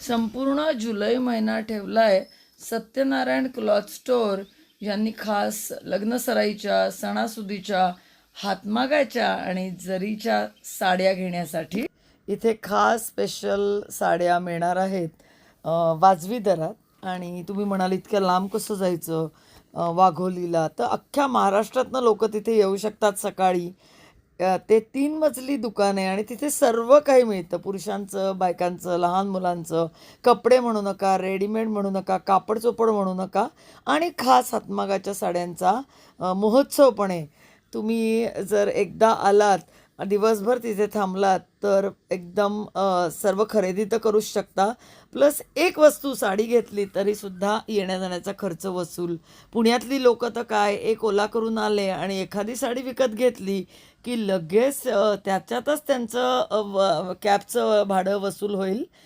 संपूर्ण जुलै महिना ठेवला आहे सत्यनारायण क्लॉथ स्टोअर यांनी खास लग्नसराईच्या सणासुदीच्या हातमागाच्या आणि जरीच्या साड्या घेण्यासाठी इथे खास स्पेशल साड्या मिळणार आहेत. वाजवी दरात. आणि तुम्ही म्हणाल इतक्या लांब कसं जायचं? वाघोलीला. तर अख्ख्या महाराष्ट्रातनं लोक तिथे येऊ शकतात सकाळी. ते तीन मजली दुकान आहे आणि तिथे सर्व काही मिळतं. पुरुषांचं बायकांचं लहान मुलांचं कपडे म्हणू नका रेडीमेड म्हणू नका कापड चोपड म्हणू नका आणि खास हातमागाच्या साड्यांचा महोत्सव पण आहे. तुम्ही जर एकदा आलात दिवसभर तिथे थांबलात तर एकदम सर्व खरेदी तर करूच शकता. प्लस एक वस्तू साडी घेतली तरीसुद्धा येण्याजाण्याचा येण्या जाण्याचा खर्च वसूल. पुण्यातली लोक तर काय एक ओला करून आले आणि एखादी साडी विकत घेतली की लगेच त्याच्यातच त्यांचं कॅबचं भाडं वसूल होईल.